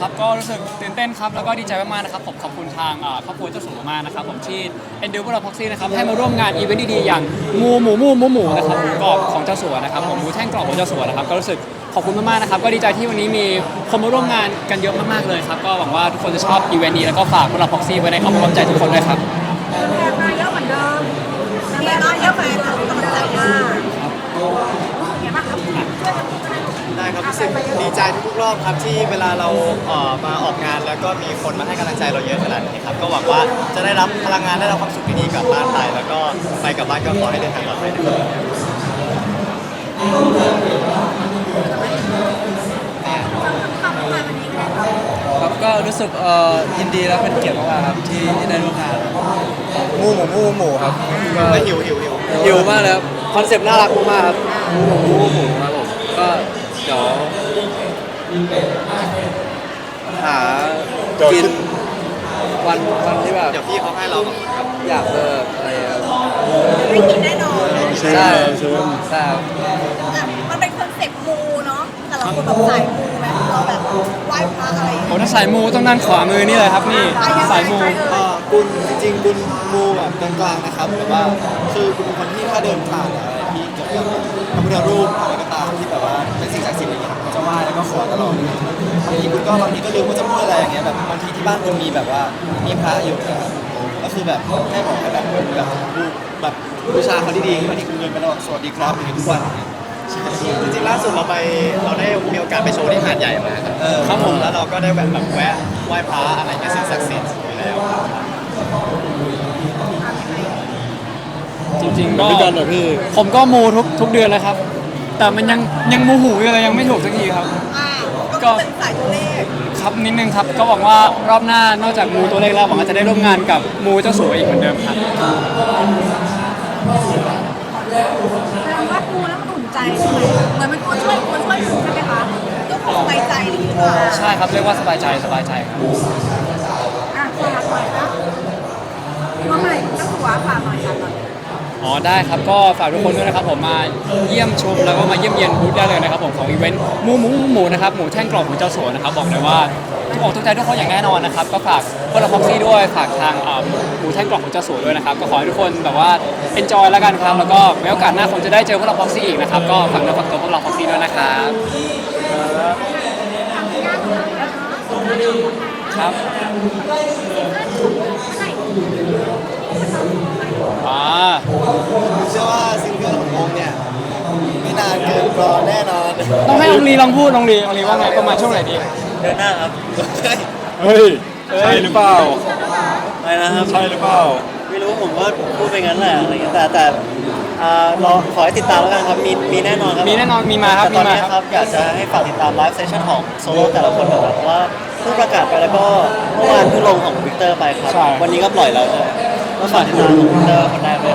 ครับก็รู้สึกตื่นเต้นครับแล้วก็ดีใจมากๆนะครับผมขอบคุณทางเอ่อครอบครัวเจ้าสัวมากนะครับผมที่เอ็นดูพวกเราพ็อกซี่นะครับให้มาร่วมงานอีเวนต์ดีๆอย่างหมูหมูหมูหมูหมูนะครับหมูกรอบของเจ้าสัวนะครับผมหมูแท่งกรอบของเจ้าสัวนะครับก็รู้สึกขอบคุณมากๆนะครับก็ดีใจที่วันนี้มีคนมาร่วมงานกันเยอะมากๆเลยครับก็หวังว่าทุกคนจะชอบอีเวนต์นี้แล้วก็ฝากพวกเราพ็อกซี่ไว้ในอ้อมอกอ้อมใจทุกคนด้วยครับ แฟนมาเยอะเหมือนเดิมแฟนมาเยอะแฟนเรากำลังใจมากเห็นปะครับ ได้ ครับรู้สึกดีใจทุกๆรอบครับที่เวลาเราเอ่อมาออกงาน แล้วก็มีคนมาให้กำลังใจเราเยอะขนาดนี้ครับก็หวังว่าจะได้รับพลังงานได้รับความสุขดีๆกลับบ้านไปแล้วก็ไปกลับบ้านก็ขอให้เดินทางปลอดภัยนะครับครับก็รู้สึกเอ่อยินดีและเป็นเกียรติมากๆครับที่ได้ร่วมงานหมูหมูหมูหมูครับก็ไม่หิวหิวหิวหิวมากเลยครับคอนเซปต์น่ารักมากๆครับหมูหมูหมูหมูครับผมก็เดี๋ยว หากินวันวันที่แบบเดี๋ยวพี่เขาให้เราสองคนครับอยากเลิกอะไรครับได้กินแน่นอนใช่ใช่ครับอะมันเป็นคอนเซ็ปต์มูเนาะแต่ละคนแบบสายมูไหมเราแบบไหว้พระอะไรอย่างโอ้เงี้ยถ้าสายมูต้องนั่งขวามือนี่เลยครับนี่สายมูเอ่อบุญจริงๆบุญมูแบบกลางๆนะครับแต่ว่าคือบุญเป็นคนที่ถ้าเดินผ่านอะไรที่เกี่ยวกับพระพุทธรูปอะไรก็ตามที่แบบว่าเป็นสิ่งศักดิ์สิทธิ์ อะไรอย่างเงี้ยจะไหว้แล้วก็ขอตลอดเลยบางทีบุญก็บางทีก็ลืมว่าจะพูดอะไรอย่างเงี้ยแบบบางทีที่บ้านบุญมีแบบว่ามีพระอยู่นะครับก็คือแบบแค่บอกให้แบบแบบบูแบบบูชาเขาดีๆบางทีคุณเดินไปแล้วบอกสวัสดีครับอย่างเงี้ยทุกวันใช่จริงๆล่าสุดเราไปเราได้มีโอกาสไปโชว์ที่หาดใหญ่มาครับครับผมแล้วเราก็ได้แบบแบบแวะไหว้พระอะไรเป็นสิ่งศักดิ์สิทธิ์อยู่แล้วจริงๆก็ด้วยกันเหรอพี่ผมก็มูทุกทุกเดือนเลยครับ แต่มันยังยังมูหูอยู่เลยยังไม่ถูกสักทีครับ อ่าก็เป็นสายตัวเลขครับนิดนึงครับ ก็หวังว่ารอบหน้านอกจากมูตัวเลขแล้วหวังว่าจะได้ร่วมงานกับมูเจ้าสัวอีกเหมือนเดิมครับแสดงว่ามูแล้วมันอุ่นใจใช่ไหมเหมือนมันตัวช่วยตัวช่วยใช่ไหมคะก็คงสบายใจดีกว่าใช่ครับเรียกว่าสบายใจสบายใจครับ อะฝากหน่อยนะมาใหม่เจ้าสัวฝากหน่อยค่ะหน่ อ๋อได้ครับก็ฝากทุกคนด้วยนะครับผมมาเยี่ยมชมแล้วก็มาเยี่ยมเยียนบูธได้เลยนะครับผมของอีเวนต์หมูหมูหมูหมูนะครับหมูแท่งกรอบของเจ้าสัวนะครับบอกเลยว่าทุกอกทุกใจทุกคนอย่างแน่นอนนะครับก็ฝากพวกเราพ็อกซี่ด้วยฝากทางอ่าหมูแท่งกรอบของเจ้าสัวด้วยนะครับก็ขอให้ทุกคนแบบว่า enjoy แล้วกันครับแล้วก็ไว้โอกาสหน้าคงจะได้เจอพวกเราพ็อกซี่อีกนะครับก็ฝากเนื้อฝากตัวพวกเราพ็อกซี่ด้วยนะครับครับอ่า เชื่อว่าซิงเกิลของวงเนี่ยไม่นานเกิน รอแน่นอนต้องให้องลีลองพูดองลีองลีว่าไงประมาณช่วงไหนดีเดือนหน้าครับเฮ้ยใช่หรือเปล่าอะไรนะครับใช่หรือเปล่าไม่รู้ผมก็พูดไปงั้นแหละอะไรเงี้ยแต่แต่อ่ารอขอให้ติดตามแล้วกันครับมีมีแน่นอนครับมีแน่นอนมีมาครับแต่ตอนมีมานี้ครับครับอยากจะให้ฝากติดตามไลฟ์เซสชั่นของโซโล่แต่ละคนก่อนครับเพราะว่าเพิ่งประกาศไปแล้วก็เมื่อวานเพิ่งลงของวิกเตอร์ไปครับใช่วันนี้ก็ปล่อยแล้วใช่ไหมก็ฝากติดตามของวิกเตอร์คนแรกเลย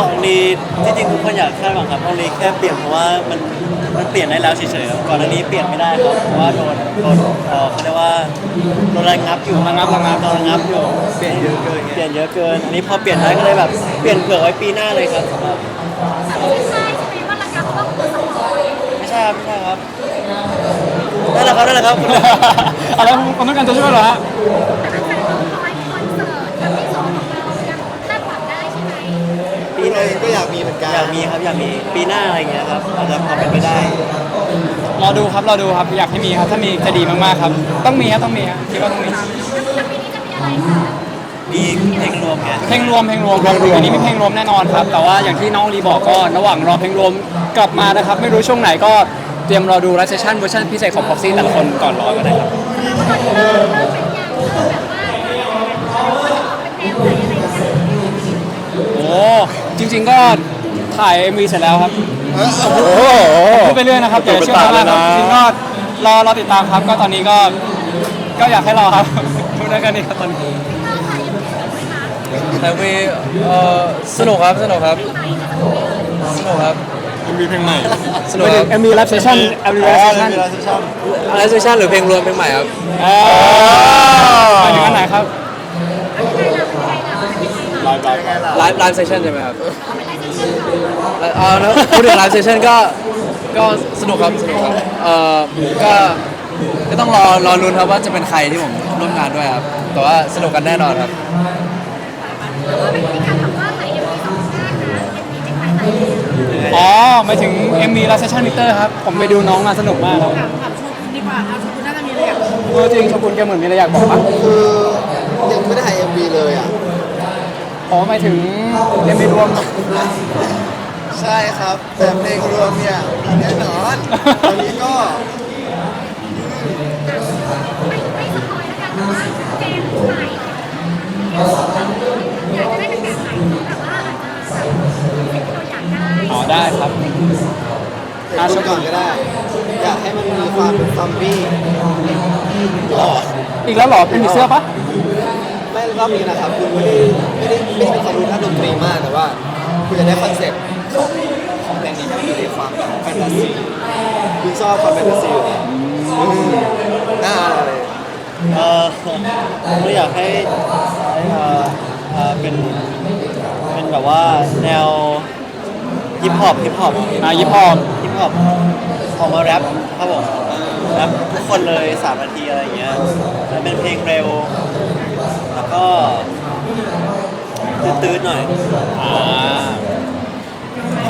ที่อกนี้ที่จริงทุกคนอยากคาดหวังครับตรงนี้แค่เปลี่ยนเพราะว่ามันมันเปลี่ยนได้แล้วเฉยๆครับก่อนหน้านี้เปลี่ยนไม่ได้ครับเพราะว่าโดนโดนเอ่อเขาเรียกว่าโดนระงับอยู่ระงับระงับโดนระงับอยู่เปลี่ยนเยอะเกินเปลี่ยนเยอะเกินอันนี้พอเปลี่ยนได้ก็เลยแบบเปลี่ยนเผื่อไว้ปีหน้าเลยครับสำหรับไม่ใช่ครับไม่ใช่ครับนั่นแหละครับนั่นแหละครับ อะไรผมต้องการจะช่วยเหรอฮะากมีครับอยากมีปีหน้าอะไรอย่างเงี้ยครับอาจจะพอเป็นไปได้ รอดูครับรอดูครับอยากให้มีครับ ถ้ามีจะดีมากๆครับ ต้องมีครับต้องมีครับคิดว่าต้องมีมีเพลงรวมไงเพลงรวมเพลงรวมครับอันนี้มีเพลงรวมแน่นอนครับ แต่ว่าอย่างที่น้องรีบอกก็ระหว่างรอเพลงรวมกลับมานะครับ ไม่รู้ช่วงไหนก็เตรียมรอดูไลฟ์เซสชั่นเวอร์ชันพิเศษของพ็อกซี่แต่ละคนก่อนรอก็ได้ครับโอ้จริง ๆก็ ถ่ายมีเสร็จแล้วครับโอ้โห พูดไปเรื่อยนะครับอย่าเชื่อมากครับจริงๆก็รอรอติดตามครับ ก็ตอนนี้ก็ก็อยากให้รอครับ พูดได้แค่นี้ครับตอนนี้ แต่วีเอ่อสนุกครับสนุกครับสนุกครับมีเพลงใหม่สนุกครับ MV Live Session MV อ๋อ Live เพล Session งมีลาเซชั่นอะไรเซชันหรือเพลงรวมเพลงใหม่ครับไปถึงอันไหนครับไลฟ์ไลฟ์ไลฟ์ไลฟ์เซชันใช่ไหมครับ แล้วเอาแล้วพูดถึงไลฟ์เซชันก็ก็สนุกครับสนุกครับเอ่อก็ก็ต้องรอรอลุ้นครับว่าจะเป็นใครที่ผมร่วมงานด้วยครับแต่ว่าสนุกกันแน่นอนครับอ๋อหมายถึง MV Live Session Meter ครับ ผมไปดูน้องมาสนุกมากครับถามถามโชกุนดีกว่าเอาโชกุนน่าจะมีอะไรอยากพูดเออจริงชกุลแกเหมือนมีอะไรอยากบอกปะคือยังไม่ได้ถ่าย MV เลยอะอ๋อหมายถึง MV รวม ใช่ครับแต่เพลงรวมเนี่ยมีแน่นอนตอนนี้ก็อ๋อได้ครับอะชมก่อนก็ได้ อยากให้มันมีความเป็นซอมบี้หลอดอีกแล้วเหรอเป็นผีเสื้อปะไม่รอบนี้นะครับคุณไม่ได้ไม่ได้ไม่ได้มีความรู้ด้านดนตรีมากแต่ว่า คุณจะได้คอนเซ็ปต์ ของของเพลงนี้ให้มันอยู่ในความแบบแฟนตาซีคุณชอบความแฟนตาซีอยู่แล้วอืมน่าอะไรเออเราอยากให้เอ่อเอ่อเป็นเป็นแบบว่าแนวฮิปฮอปฮิปฮอปอะยิปฮอปฮิปฮอปออกมาแรปครับผมแรปทุกคนเลยสามนาทีอะไรอย่างเงี้ยแล้วเป็นเพลงเร็ว แล้วก็ตื้นๆหน่อย อ่า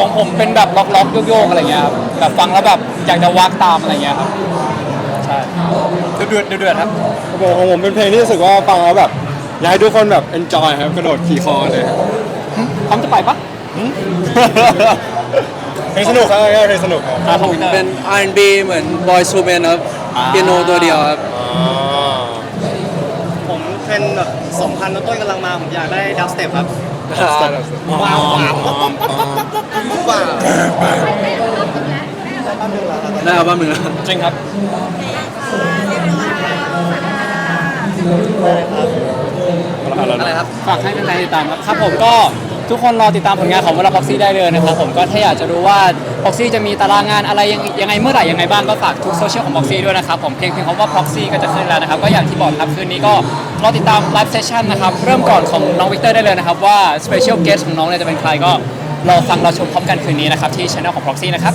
ของผมเป็นแบบล็อกล็อกๆโยกๆอะไรเงี้ยครับแบบฟังแล้วแบบอยากจะวักตามอะไรเงี้ยครับใช่เดือดๆเดือดๆครับผมของผมเป็นเพลงที่รู้สึกว่าฟังแล้วแบบอยากให้ทุกคนแบบ enjoy ครับกระโดดขี่คอเลยครับพร้อมจะไปปะเพลงสนุกครับเพลงสนุกครับอ่าของวินเตอร์เป็น R&B เหมือน Boy to Men ครับเปียโนตัวเดียวครับผมเป็นแบบสองพันต้นกำลังมา ผมอยากได้ดับสเต็ปครับ ว้าวว้าวว้าวได้อัลบั้มหนึ่งแล้วจริงครับอะไรครับ ฝากให้แฟนๆติดตามครับ ครับผมก็ ทุกคนรอติดตามผลงานของวอลพ็อกซี่ได้เลยนะครับผมก็ถ้าอยากจะรู้ว่าพ็อกซี่จะมีตารางงานอะไรยังยังไงเมื่อไหร่ยังไงบ้างก็ฝากทุกโซเชียลของพ็อกซี่ด้วยนะครับผมเพียงเพียงคำว่าพ็อกซี่ก็จะขึ้นแล้วนะครับก็อย่างที่บอกครับคืนนี้ก็รอติดตามไลฟ์เซสชั่นนะครับเริ่มก่อนของน้องวิกเตอร์ได้เลยนะครับว่าสเปเชียลเกสของน้องเนี่ยจะเป็นใครก็รอฟังรอชมพร้อมกันคืนนี้นะครับที่ช่องของพ็อกซี่นะครับ